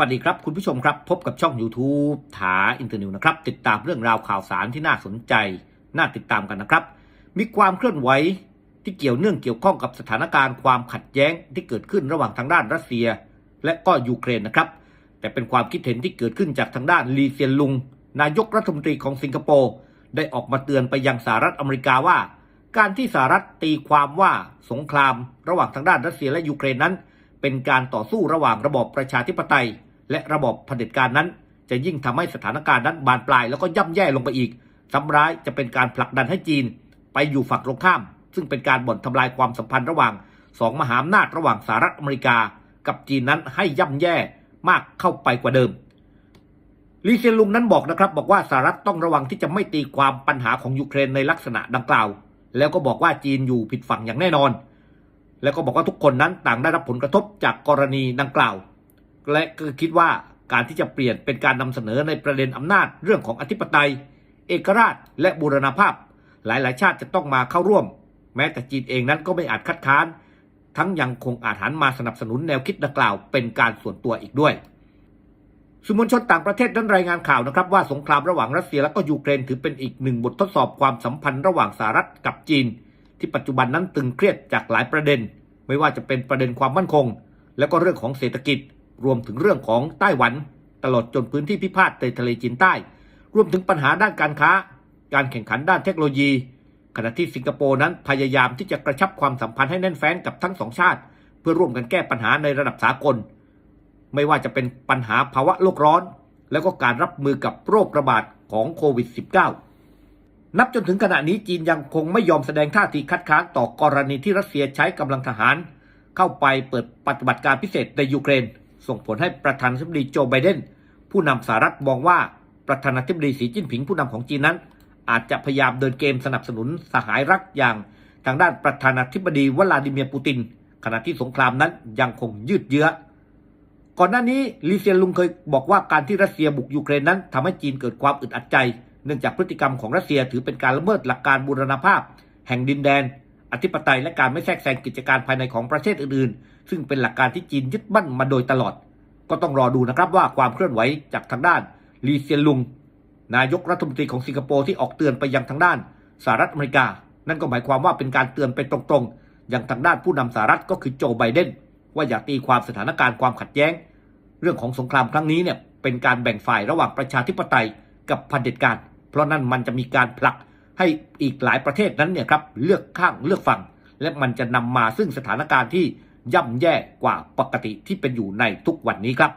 วัสดีครับ คุณผู้ชมครับ พบกับช่อง YouTube ถาอินเตอร์นิวนะครับ ติดตามเรื่องราวข่าวสารที่น่าสนใจ น่าติดตามกันนะครับ มีความเคลื่อนไหวที่เกี่ยวเนื่องเกี่ยวข้องกับสถานการณ์ความขัดแย้งที่เกิดขึ้นระหว่างทางด้านรัสเซีย และก็ยูเครนนะครับ แต่เป็นความคิดเห็นที่เกิดขึ้นจากทางด้านลีเซียนลุง นายกรัฐมนตรีของสิงคโปร์ได้ออกมาเตือนไปยังสหรัฐอเมริกาว่า การที่สหรัฐตีความว่าสงคราม ระหว่างทางด้านรัสเซียและยูเครนนั้นเป็นการต่อสู้ระหว่างระบอบประชาธิปไตย และระบบเผด็จการนั้น จะยิ่งทำให้สถานการณ์นั้นบานปลายแล้วก็ย่ำแย่ลงไปอีกซ้ำร้ายจะเป็นการผลักดันให้จีน ไปอยู่ฝั่งตรงข้าม ซึ่งเป็นการบ่อนทำลายความสัมพันธ์ระหว่างสองมหาอำนาจระหว่างสหรัฐอเมริกา กับจีนนั้นให้ย่ำแย่มากเข้าไปกว่าเดิมลีเซียนลุงนั้นบอกนะครับ บอกว่าสหรัฐต้องระวังที่จะไม่ตีความปัญหาของยูเครนในลักษณะดังกล่าว แล้วก็บอกว่าจีนอยู่ผิดฝั่งอย่างแน่นอน แล้วก็บอกว่าทุกคนนั้นต่างได้รับผลกระทบจากกรณีดังกล่าว และก็คิดว่าการที่จะเปลี่ยนเป็นการนำเสนอในประเด็นอำนาจเรื่องของอธิปไตย เอกราชและบูรณภาพ หลายๆ ชาติจะต้องมาเข้าร่วม แม้แต่จีนเองนั้นก็ไม่อาจคัดค้าน ทั้งยังคงอาจหันมาสนับสนุนแนวคิดดังกล่าวเป็นการส่วนตัวอีกด้วยสื่อมวลชนต่างประเทศนั้นรายงานข่าวนะครับว่าสงครามระหว่างรัสเซียและก็ยูเครนถือเป็นอีกหนึ่งบททดสอบความสัมพันธ์ระหว่างสหรัฐกับจีน ที่ปัจจุบันนั้นตึงเครียดจากหลายประเด็น ไม่ว่าจะเป็นประเด็นความมั่นคง และก็เรื่องของเศรษฐกิจ รวมถึงเรื่องของไต้หวัน ตลอดจนพื้นที่พิพาทในทะเลจีนใต้ รวมถึงปัญหาด้านการค้า การแข่งขันด้านเทคโนโลยี ขณะที่สิงคโปร์นั้นพยายามที่จะกระชับความสัมพันธ์ให้แน่นแฟ้นกับทั้งสองชาติ เพื่อร่วมกันแก้ปัญหาในระดับสากล ไม่ว่าจะเป็นปัญหาภาวะโลกร้อน แล้วก็การรับมือกับโรคระบาดของโควิด -19 นับจนถึงขณะนี้จีนยังคงไม่ยอมแสดงท่าทีคัดค้านต่อกรณีที่รัสเซียใช้กำลังทหาร เข้าไปเปิดปฏิบัติการพิเศษในยูเครน ส่งผลให้ประธานาธิบดีโจไบเดนผู้นำสหรัฐมองว่าประธานาธิบดีสีจิ้นผิงผู้นำของจีนนั้น อาจจะพยายามเดินเกมสนับสนุนสหายรักอย่างทางด้านประธานาธิบดีวลาดิเมียร์ปูติน ขณะที่สงครามนั้นยังคงยืดเยื้อ ก่อนหน้านี้ลีเซียนลุงเคยบอกว่าการที่รัสเซียบุกยูเครนนั้นทำให้จีนเกิดความอึดอัดใจ เนื่องจากพฤติกรรมของรัสเซียถือเป็นการละเมิดหลักการบูรณภาพ แห่งดินแดน อธิปไตยและการไม่แทรกแซงกิจการภายในของประเทศอื่นๆ ซึ่งเป็นหลักการที่จีนยึดมั่นมาโดยตลอด ก็ต้องรอดูนะครับว่าความเคลื่อนไหวจากทางด้านลีเซียนลุง นายกรัฐมนตรีของสิงคโปร์ที่ออกเตือนไปยังทางด้านสหรัฐอเมริกา นั่นก็หมายความว่าเป็นการเตือนไปตรงๆ อย่างทางด้านผู้นำสหรัฐก็คือโจไบเดนว่าอย่าตีความสถานการณ์ความขัดแย้ง เรื่องของสงครามครั้งนี้เนี่ยเป็นการแบ่งฝ่ายระหว่างประชาธิปไตยกับเผด็จการ เพราะนั่นมันจะมีการผลัก ให้อีกหลายประเทศนั้นเนี่ยครับเลือกข้างเลือกฝั่ง และมันจะนำมาซึ่งสถานการณ์ที่ย่ำแย่กว่าปกติที่เป็นอยู่ในทุกวันนี้ครับ